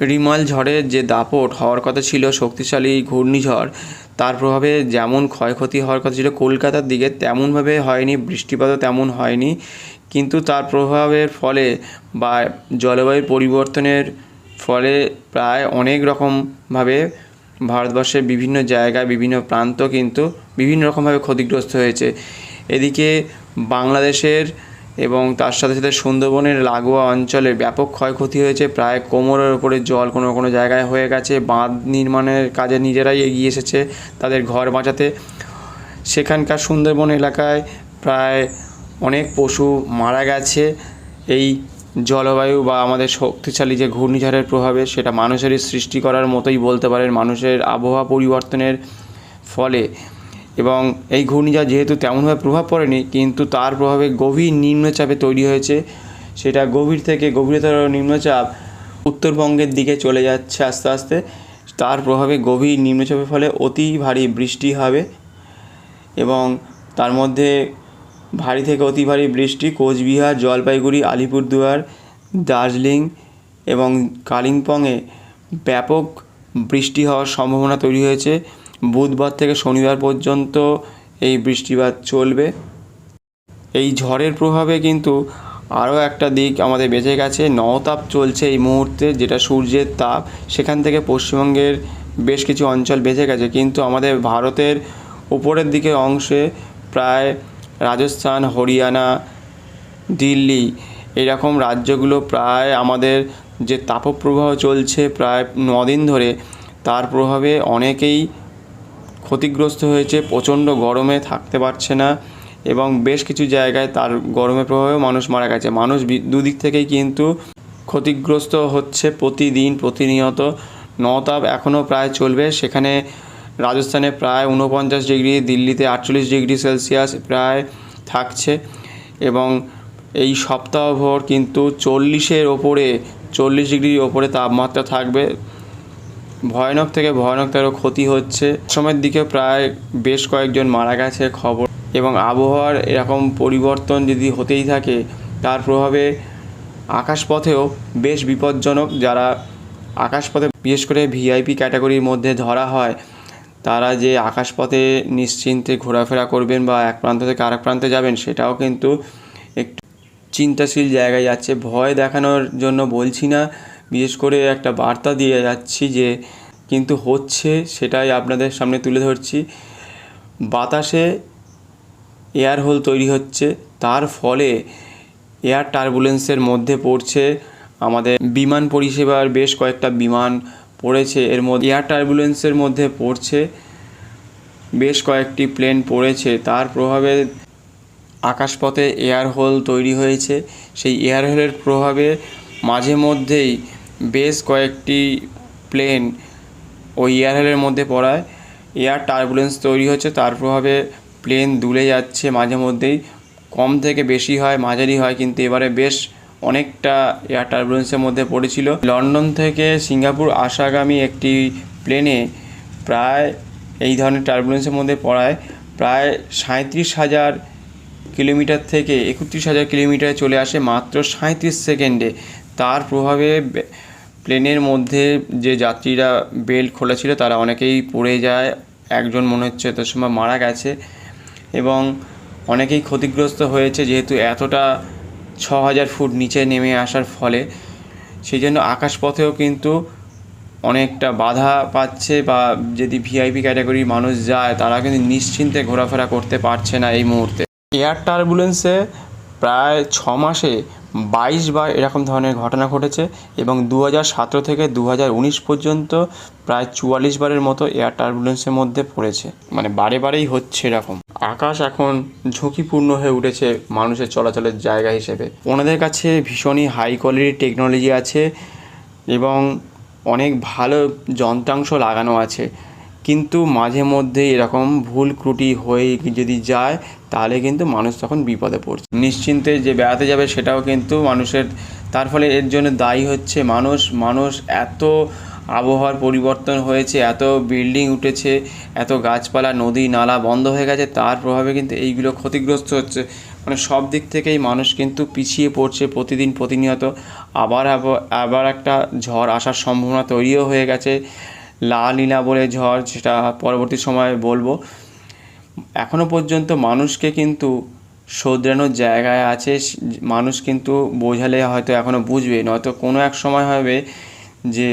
Remal ঝড়ের যে দাপট হওয়ার কথা ছিল, শক্তিশালী ঘূর্ণিঝড়, তার প্রভাবে যেমন ক্ষয়ক্ষতি হওয়ার কথা ছিল, কলকাতার দিকে তেমনভাবে হয়নি, বৃষ্টিপাতও তেমন হয়নি, কিন্তু তার প্রভাবের ফলে বা জলবায়ুর পরিবর্তনের ফলে প্রায় অনেক রকমভাবে ভারতবর্ষের বিভিন্ন জায়গায়, বিভিন্ন প্রান্ত কিন্তু বিভিন্ন রকমভাবে ক্ষতিগ্রস্ত হয়েছে। এদিকে বাংলাদেশের এবং তার সাথে সাথে সুন্দরবনের লাগোয়া অঞ্চলে ব্যাপক ক্ষয়ক্ষতি হয়েছে। প্রায় কোমরের ওপরে জল কোনো কোনো জায়গায় হয়ে গেছে। বাঁধ নির্মাণের কাজে নিজেরাই এগিয়ে এসেছে তাদের ঘর বাঁচাতে। সেখানকার সুন্দরবন এলাকায় প্রায় অনেক পশু মারা গেছে। এই জলবায়ু বা আমাদের শক্তিশালী যে ঘূর্ণিঝড়ের প্রভাবে সেটা মানুষেরই সৃষ্টি করার মতোই বলতে পারেন। মানুষের আবহাওয়া পরিবর্তনের ফলে এবং এই ঘূর্ণিঝড় যেহেতু তেমনভাবে প্রভাব পড়েনি, কিন্তু তার প্রভাবে গভীর নিম্নচাপে তৈরি হয়েছে। সেটা গভীর থেকে গভীরতর নিম্নচাপ উত্তরবঙ্গের দিকে চলে যাচ্ছে আস্তে আস্তে। তার প্রভাবে গভীর নিম্নচাপের ফলে অতি ভারী বৃষ্টি হবে এবং তার মধ্যে ভারী থেকে অতি ভারী বৃষ্টি কোচবিহার, জলপাইগুড়ি, আলিপুরদুয়ার, দার্জিলিং এবং কালিম্পংয়ে ব্যাপক বৃষ্টি হওয়ার সম্ভাবনা তৈরি হয়েছে। বুধবার থেকে শনিবার পর্যন্ত এই বৃষ্টিপাত চলবে। এই ঝড়ের প্রভাবে কিন্তু আরও একটা দিক আমাদের বেঁচে গেছে। নওতাপ চলছে এই মুহূর্তে, যেটা সূর্যের তাপ। সেখান থেকে পশ্চিমবঙ্গের বেশ কিছু অঞ্চল বেঁচে গেছে। কিন্তু আমাদের ভারতের উপরের দিকে অংশে প্রায় রাজস্থান, হরিয়ানা, দিল্লি এরকম রাজ্যগুলো প্রায় আমাদের যে তাপপ্রবাহ চলছে প্রায় নদিন ধরে, তার প্রভাবে অনেকেই ক্ষতিগ্রস্ত হয়েছে, প্রচণ্ড গরমে থাকতে পারছে না এবং বেশ কিছু জায়গায় তার গরমের প্রভাবেও মানুষ মারা গেছে। মানুষ দুদিক থেকেই কিন্তু ক্ষতিগ্রস্ত হচ্ছে প্রতিদিন, প্রতিনিয়ত। নতাপ এখনও প্রায় চলবে। সেখানে রাজস্থানে প্রায় উনপঞ্চাশ ডিগ্রি, দিল্লিতে আটচল্লিশ ডিগ্রি সেলসিয়াস প্রায় থাকছে এবং এই সপ্তাহভর কিন্তু চল্লিশের ওপরে, চল্লিশ ডিগ্রির ওপরে তাপমাত্রা থাকবে। ভয়ানক থেকে ভয়ানকতর ক্ষতি হচ্ছে। সময়ের দিকে প্রায় বেশ কয়েকজন মারা গেছে খবর। এবং আবহাওয়ার এরকম পরিবর্তন যদি হতেই থাকে, তার প্রভাবে আকাশপথেও বেশ বিপজ্জনক যারা আকাশপথে, বিশেষ করে ভিআইপি ক্যাটাগরির মধ্যে ধরা হয়, তারা যে আকাশপথে নিশ্চিন্তে ঘোরাফেরা করবেন বা এক প্রান্ত থেকে আরেক প্রান্তে যাবেন, সেটাও কিন্তু একটু চিন্তাশীল জায়গায় যাচ্ছে। ভয় দেখানোর জন্য বলছি না বিশেষ করে একটা বার্তা দিয়ে যাচ্ছি যে কিন্তু হচ্ছে সেটাই আপনাদের সামনে তুলে ধরছি। বাতাসে এয়ার হোল তৈরি হচ্ছে, তার ফলে এয়ার টার্বুলেন্সের মধ্যে পড়ছে আমাদের বিমান পরিষেবার বেশ কয়েকটা বিমান পড়েছে, এর মধ্যে এয়ার টার্বুলেন্সের মধ্যে পড়ছে বেশ কয়েকটি প্লেন পড়েছে, তার প্রভাবে আকাশপথে এয়ার হোল তৈরি হয়েছে। সেই এয়ার হোলের প্রভাবে মাঝে মধ্যেই বেশ কয়েকটি প্লেন ওই এয়ার হোলের মধ্যে পড়ায়। এয়ার টার্বুলেন্স তৈরি হচ্ছে, তার প্রভাবে প্লেন দুলে যাচ্ছে মাঝে মধ্যেই। কম থেকে বেশি হয়, মাঝারি হয়, কিন্তু এবারে বেশ অনেকটা এয়ার টার্বুলেন্সের মধ্যে পড়েছিল। লন্ডন থেকে সিঙ্গাপুর আসাগামী একটি প্লেনে প্রায় এই ধরনের টার্বুলেন্সের মধ্যে পড়ায়। প্রায় সাঁত্রিশ হাজার কিলোমিটার থেকে একত্রিশ হাজার কিলোমিটারে চলে আসে মাত্র সাঁত্রিশ সেকেন্ডে। তার প্রভাবে প্লেনের মধ্যে যে যাত্রীরা বেল্ট খোলা ছিল, তারা অনেকেই পড়ে যায়। একজন মনে হচ্ছে তার সময় মারা গেছে এবং অনেকেই ক্ষতিগ্রস্ত হয়েছে যেহেতু এতটা ছ হাজার ফুট নিচে নেমে আসার ফলে। সেই জন্য আকাশপথেও কিন্তু অনেকটা বাধা পাচ্ছে বা যদি ভিআইপি ক্যাটাগরির মানুষ যায়, তারা কিন্তু নিশ্চিন্তে ঘোরাফেরা করতে পারছে না এই মুহূর্তে। এয়ার টার্বুলেন্সে প্রায় ছ মাসে বাইশ বার এরকম ধরনের ঘটনা ঘটেছে এবং দু সতেরো থেকে দু হাজার উনিশ পর্যন্ত প্রায় চুয়াল্লিশ বারের মতো এয়ার টার্বুলেন্সের মধ্যে পড়েছে। মানে বারে বারেই হচ্ছে এরকম। আকাশ এখন ঝুঁকিপূর্ণ হয়ে উঠেছে মানুষের চলাচলের জায়গা হিসেবে। ওনাদের কাছে ভীষণই হাই কোয়ালিটির টেকনোলজি আছে এবং অনেক ভালো যন্ত্রাংশ লাগানো আছে। কিন্তু মাঝে মধ্যে এরকম ভুল ত্রুটি হয়ে যদি যায়, তাহলে কিন্তু মানুষ তখন বিপদে পড়ছে। নিশ্চিন্তে যে বেড়াতে যাবে সেটাও কিন্তু মানুষের, তার ফলে এর জন্য দায়ী হচ্ছে মানুষ। মানুষ এত আবহাওয়ার পরিবর্তন হয়েছে, এত বিল্ডিং উঠেছে, এত গাছপালা, নদী, নালা বন্ধ হয়ে গেছে, তার প্রভাবে কিন্তু এইগুলো ক্ষতিগ্রস্ত হচ্ছে। মানে সব দিক থেকেই মানুষ কিন্তু পিছিয়ে পড়ছে প্রতিদিন প্রতিনিয়ত। আবার আবার একটা ঝড় আসার সম্ভাবনা তৈরিও হয়ে গেছে। লা নীলা বলে ঝড় সেটা পরবর্তী সময়ে বলব। এখনও পর্যন্ত মানুষকে কিন্তু শোধরানোর জায়গায় আছে মানুষ কিন্তু বোঝালে হয়তো এখনও বুঝবে, নয়তো কোনো এক সময় হবে যে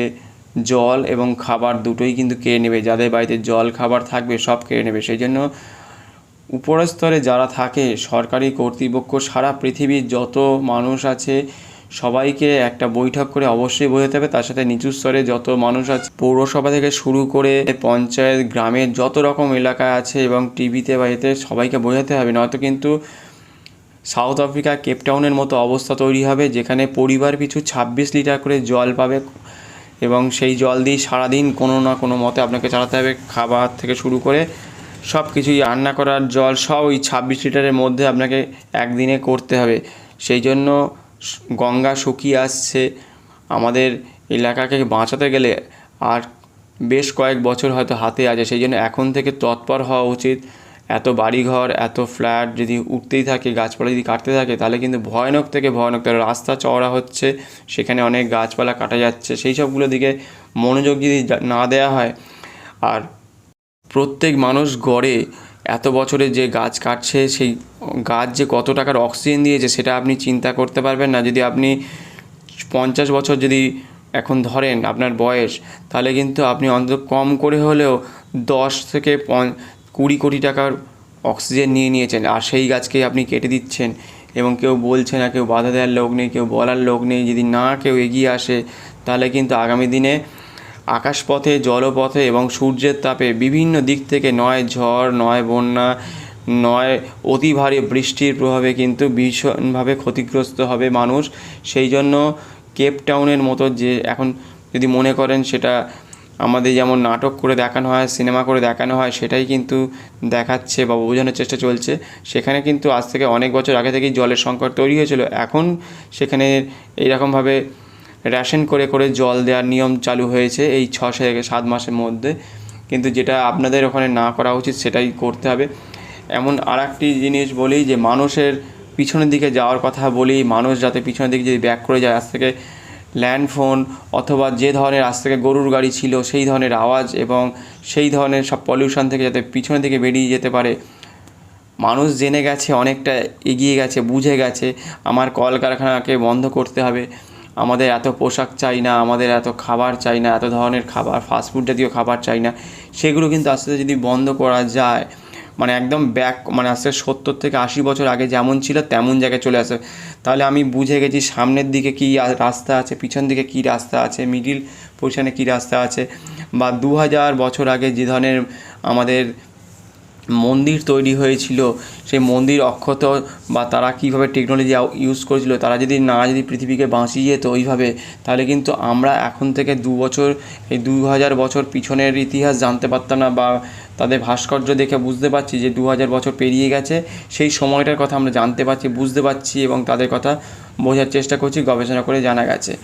জল এবং খাবার দুটোই কিন্তু কেড়ে নেবে, যাদের বাড়িতে জল, খাবার থাকবে সব কেড়ে নেবে। সেই জন্য উপরের স্তরে যারা থাকে, সরকারি কর্তৃপক্ষ সারা পৃথিবীর যত মানুষ আছে সবাইকে একটা বৈঠক করে অবশ্যই বোঝাতে হবে। তার সাথে নিচু স্তরে যত মানুষ আছে, পৌরসভা থেকে শুরু করে পঞ্চায়েত, গ্রামের যত রকম এলাকা আছে এবং টিভিতে বা এতে সবাইকে বোঝাতে হবে। নয়তো কিন্তু সাউথ আফ্রিকা কেপটাউনের মতো অবস্থা তৈরি হবে, যেখানে পরিবার পিছু ছাব্বিশ লিটার করে জল পাবে এবং সেই জল দিয়ে সারাদিন কোনো না কোনো মতে আপনাকে চালাতে হবে। খাবার থেকে শুরু করে সব কিছুই রান্না করার জল সব ওই ছাব্বিশ লিটারের মধ্যে আপনাকে একদিনে করতে হবে। সেই জন্য গঙ্গা শুকিয়ে আসছে। আমাদের এলাকাকে বাঁচাতে গেলে আর বেশ কয়েক বছর হয়তো হাতে আছে। সেই জন্য এখন থেকে তৎপর হওয়া উচিত। এত বাড়িঘর, এত ফ্ল্যাট যদি উঠতেই থাকে, গাছপালা যদি কাটতে থাকে, তাহলে কিন্তু ভয়ানক থেকে ভয়ানক। তার রাস্তা চওড়া হচ্ছে, সেখানে অনেক গাছপালা কাটা যাচ্ছে। সেই সবগুলো দিকে মনোযোগ যদি না দেওয়া হয়, আর প্রত্যেক মানুষ গড়ে এত বছরে যে গাছ কাটছে, সেই গাছ যে কত টাকার অক্সিজেন দিয়েছে, সেটা আপনি চিন্তা করতে পারবেন না। যদি আপনি পঞ্চাশ বছর যদি এখন ধরেন আপনার বয়স, তাহলে কিন্তু আপনি অন্তত কম করে হলেও দশ থেকে কুড়ি কোটি টাকার অক্সিজেন নিয়ে নিয়েছেন। আর সেই গাছকেই আপনি কেটে দিচ্ছেন এবং কেউ বলছে না, কেউ বাধা দেওয়ার লোক নেই, কেউ বলার লোক নেই। যদি না কেউ এগিয়ে আসে, তাহলে কিন্তু আগামী দিনে আকাশপথে, জলপথে এবং সূর্যের তাপে বিভিন্ন দিক থেকে নয় ঝড়, নয় বন্যা, নয় অতি ভারী বৃষ্টির প্রভাবে কিন্তু ভীষণভাবে ক্ষতিগ্রস্ত হবে মানুষ। সেই জন্য কেপ টাউনের মতো যে এখন যদি মনে করেন সেটা আমাদের যেমন নাটক করে দেখানো হয়, সিনেমা করে দেখানো হয়, সেটাই কিন্তু দেখাচ্ছে বা বোঝানোর চেষ্টা চলছে। সেখানে কিন্তু আজ থেকে অনেক বছর আগে থেকেই জলের সংকট তৈরি হয়েছিল। এখন সেখানে এইরকমভাবে রেশন করে করে জল দেওয়ার নিয়ম চালু হয়েছে এই ছ থেকে সাত মাসের মধ্যে। কিন্তু যেটা আপনাদের ওখানে না করা উচিত সেটাই করতে হবে। এমন আর একটি জিনিস বলি যে, মানুষের পিছনের দিকে যাওয়ার কথা বলি, মানুষ যাতে পিছনের দিকে যদি ব্যাক করে যায়, আজ থেকে ল্যান্ড ফোন অথবা যে ধরনের আজ থেকে গরুর গাড়ি ছিল, সেই ধরনের আওয়াজ এবং সেই ধরনের সব পলিউশন থেকে যাতে পিছনের দিকে বেরিয়ে যেতে পারে। মানুষ জেনে গেছে, অনেকটা এগিয়ে গেছে, বুঝে গেছে, আমার কলকারখানাকে বন্ধ করতে হবে। আমাদের এত পোশাক চাই না, আমাদের এত খাবার চাই না, এত ধরনের খাবার ফাস্টফুড জাতীয় খাবার চাই না, সেগুলো কিন্তু আস্তে আস্তে যদি বন্ধ করা যায় মানে একদম ব্যাক মানে আস্তে সত্তর থেকে আশি বছর আগে যেমন ছিল তেমন জায়গায় চলে আসে। তাহলে আমি বুঝে গেছি সামনের দিকে কী রাস্তা আছে, পিছন দিকে কী রাস্তা আছে মিডিল পজিশনে কী রাস্তা আছে, বা দু হাজার বছর আগে যে ধরনের আমাদের মন্দির তৈরি হয়েছিল, সেই মন্দির অক্ষত বা তারা কীভাবে টেকনোলজি ইউজ করেছিল, তারা যদি না যদি পৃথিবীকে বাঁচিয়ে যেত ওইভাবে, তাহলে কিন্তু আমরা এখন থেকে দু বছর, এই দু হাজার বছর পিছনের ইতিহাস জানতে পারতাম না বা তাদের ভাস্কর্য দেখে বুঝতে পারছি যে দু হাজার বছর পেরিয়ে গেছে, সেই সময়টার কথা আমরা জানতে পারছি, বুঝতে পারছি এবং তাদের কথা বোঝার চেষ্টা করছি, গবেষণা করে জানা গেছে।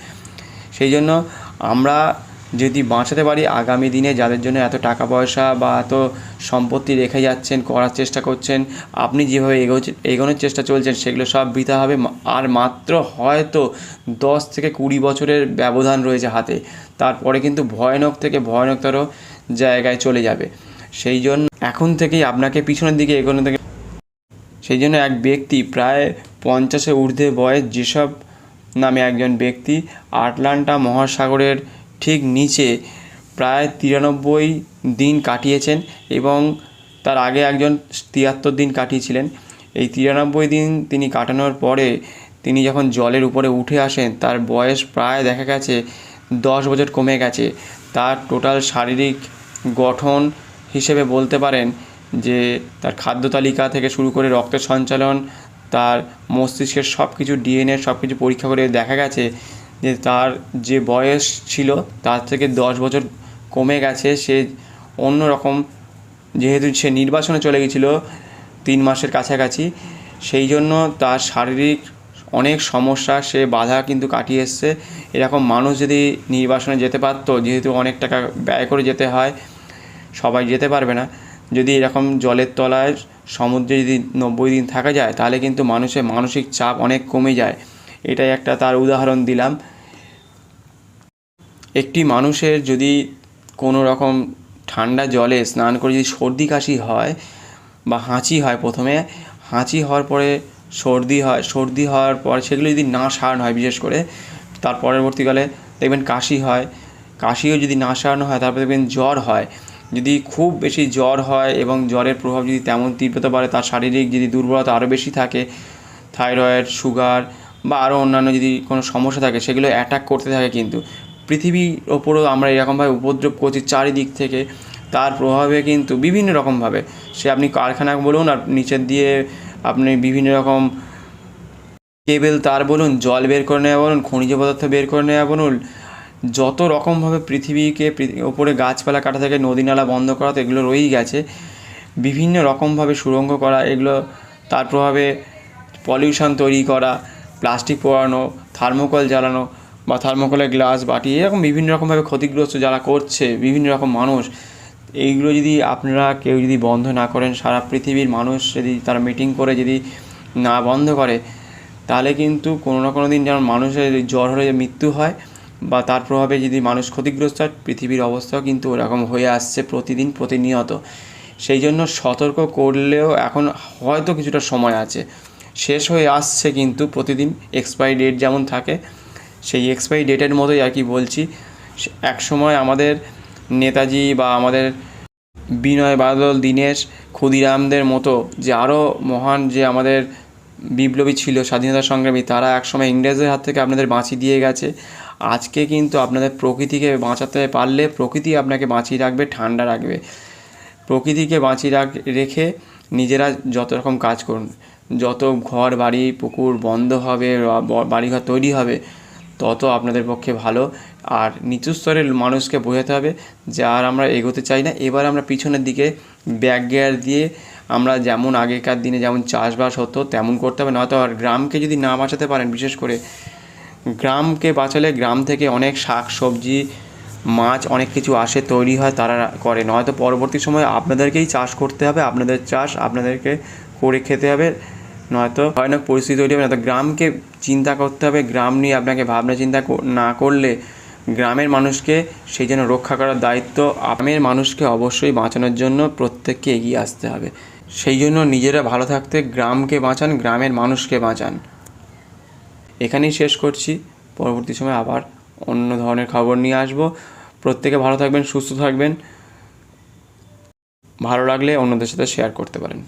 সেই জন্য আমরা যদি বাঁচাতে পারি, আগামী দিনে যাদের জন্য এত টাকা পয়সা বা এত সম্পত্তি রেখে যাচ্ছেন, করার চেষ্টা করছেন, আপনি যেভাবে এগোচ্ছেন এগোনোর চেষ্টা চলছেন, সেগুলো সব বৃথা হবে। আর মাত্র হয়তো দশ থেকে কুড়ি বছরের ব্যবধান রয়েছে হাতে। তারপরে কিন্তু ভয়ানক থেকে ভয়ানকতর জায়গায় চলে যাবে। সেই জন্য এখন থেকেই আপনাকে পিছনের দিকে এগোনো থেকে সেই জন্য এক ব্যক্তি প্রায় পঞ্চাশে ঊর্ধ্বে বয়স, যেসব নামে একজন ব্যক্তি আটলান্টা মহাসাগরের ঠিক নিচে প্রায় তিরানব্বই দিন কাটিয়েছেন এবং তার আগে একজন তিয়াত্তর দিন কাটিয়েছিলেন। এই তিরানব্বই দিন তিনি কাটানোর পরে তিনি যখন জলের উপরে উঠে আসেন, তার বয়স প্রায় দেখা গেছে দশ বছর কমে গেছে। তার টোটাল শারীরিক গঠন হিসেবে বলতে পারেন যে তার খাদ্য তালিকা থেকে শুরু করে রক্ত সঞ্চালন, তার মস্তিষ্কের সব কিছু ডিএনএ সব কিছু পরীক্ষা করে দেখা গেছে যে তার যে বয়স ছিল, তার থেকে দশ বছর কমে গেছে। সে অন্য রকম, যেহেতু সে নির্বাচনে চলে গেছিল তিন মাসের কাছাকাছি, সেই জন্য তার শারীরিক অনেক সমস্যা, সে বাধা কিন্তু কাটিয়ে এসছে। এরকম মানুষ যদি নির্বাচনে যেতে পারতো, যেহেতু অনেক টাকা ব্যয় করে যেতে হয়, সবাই যেতে পারবে না। যদি এরকম জলের তলায় সমুদ্রে যদি নব্বই দিন থাকা যায়, তাহলে কিন্তু মানুষের মানসিক চাপ অনেক কমে যায়। এটাই একটা তার উদাহরণ দিলাম। একটি মানুষের যদি কোনো রকম ঠান্ডা জলে স্নান করে যদি সর্দি কাশি হয় বা হাঁচি হয় প্রথমে, হাঁচি হওয়ার পরে সর্দি হয়, সর্দি হওয়ার পর সেগুলো যদি না সারানো হয় বিশেষ করে, তার পরবর্তীকালে দেখবেন কাশি হয়, কাশিও যদি না সারানো হয় তারপর দেখবেন জ্বর হয়। যদি খুব বেশি জ্বর হয় এবং জ্বরের প্রভাব যদি তেমন তীব্রতা বাড়ে, তার শারীরিক যদি দুর্বলতা আরও বেশি থাকে, থাইরয়েড, সুগার বা আরও অন্যান্য যদি কোনো সমস্যা থাকে, সেগুলো অ্যাটাক করতে থাকে কিন্তু। পৃথিবীর ওপরও আমরা এরকমভাবে উপদ্রব করছি চারিদিক থেকে। তার প্রভাবে কিন্তু বিভিন্ন রকমভাবে। সে আপনি কারখানা বলুন আর নিচের দিয়ে আপনি বিভিন্ন রকম কেবেল তার বলুন, জল বের করে নেওয়া বলুন, খনিজ পদার্থ বের করে নেওয়া বলুন, যত রকমভাবে পৃথিবীকে ওপরে গাছপালা কাটা থেকে, নদী নালা বন্ধ করা তো এগুলো রয়েই গেছে। বিভিন্ন রকমভাবে সুড়ঙ্গ করা, এগুলো তার প্রভাবে পলিউশন তৈরি করা প্লাস্টিক পোড়ানো, থার্মোকল জ্বালানো বা থার্মোকলের গ্লাস বাটি, এরকম বিভিন্ন রকমভাবে ক্ষতিগ্রস্ত যারা করছে, বিভিন্ন রকম মানুষ, এইগুলো যদি আপনারা কেউ যদি বন্ধ না করেন, সারা পৃথিবীর মানুষ যদি তারা মিটিং করে যদি না বন্ধ করে, তাহলে কিন্তু কোনো না কোনো দিন যেমন মানুষের জ্বর হলে মৃত্যু হয় বা তার প্রভাবে যদি মানুষ ক্ষতিগ্রস্ত হয়, পৃথিবীর অবস্থাও কিন্তু ওরকম হয়ে আসছে প্রতিদিন প্রতিনিয়ত। সেই জন্য সতর্ক করলেও এখন হয়তো কিছুটা সময় আছে। শেষ হয়ে আসছে কিন্তু প্রতিদিন এক্সপায়ারি ডেট যেমন থাকে, সেই এক্সপায়ারি ডেটের মতোই আর কি বলছি। এক সময় আমাদের নেতাজি বা আমাদের বিনয় বাদল, দীনেশ, ক্ষুদিরামদের মতো যে আরও মহান যে আমাদের বিপ্লবী ছিল, স্বাধীনতা সংগ্রামী, তারা একসময় ইংরেজদের হাত থেকে আপনাদের বাঁচিয়ে দিয়ে গেছে। আজকে কিন্তু আপনাদের প্রকৃতিকে বাঁচাতে পারলে প্রকৃতি আপনাকে বাঁচিয়ে রাখবে, ঠান্ডা রাখবে। প্রকৃতিকে বাঁচিয়ে রাখ, রেখে নিজেরা যত রকম কাজ করুন। যত ঘর, বাড়ি, পুকুর বন্ধ হবে বাড়িঘর তৈরি হবে, তত আপনাদের পক্ষে ভালো। আর নিচু স্তরের মানুষকে বোঝাতে হবে যে আর আমরা এগোতে চাই না। এবার আমরা পিছনের দিকে ব্যাক গিয়ার দিয়ে আমরা যেমন আগেকার দিনে যেমন চাষবাস হতো, তেমন করতে হবে। নয়তো আর গ্রামকে যদি না বাঁচাতে পারেন, বিশেষ করে গ্রামকে বাঁচালে গ্রাম থেকে অনেক শাক, সবজি মাছ অনেক কিছু আসে, তৈরি হয়, তারা করে। নয়তো পরবর্তী সময় আপনাদেরকেই চাষ করতে হবে, আপনাদের চাষ আপনাদেরকে করে খেতে হবে। নয়তো ভয়ানক পরিস্থিতি তৈরি হবে, নয়তো গ্রামকে চিন্তা করতে হবে। গ্রাম নিয়ে আপনাকে ভাবনা চিন্তা না করলে গ্রামের মানুষকে সেই জন্য রক্ষা করার দায়িত্ব গ্রামের মানুষকে অবশ্যই বাঁচানোর জন্য প্রত্যেককে এগিয়ে আসতে হবে। সেই জন্য নিজেরা ভালো থাকতে গ্রামকে বাঁচান, গ্রামের মানুষকে বাঁচান। এখানেই শেষ করছি। পরবর্তী সময় আবার অন্য ধরনের খবর নিয়ে আসব। প্রত্যেকে ভালো থাকবেন, সুস্থ থাকবেন। ভালো লাগলে অন্যদের সাথে শেয়ার করতে পারেন।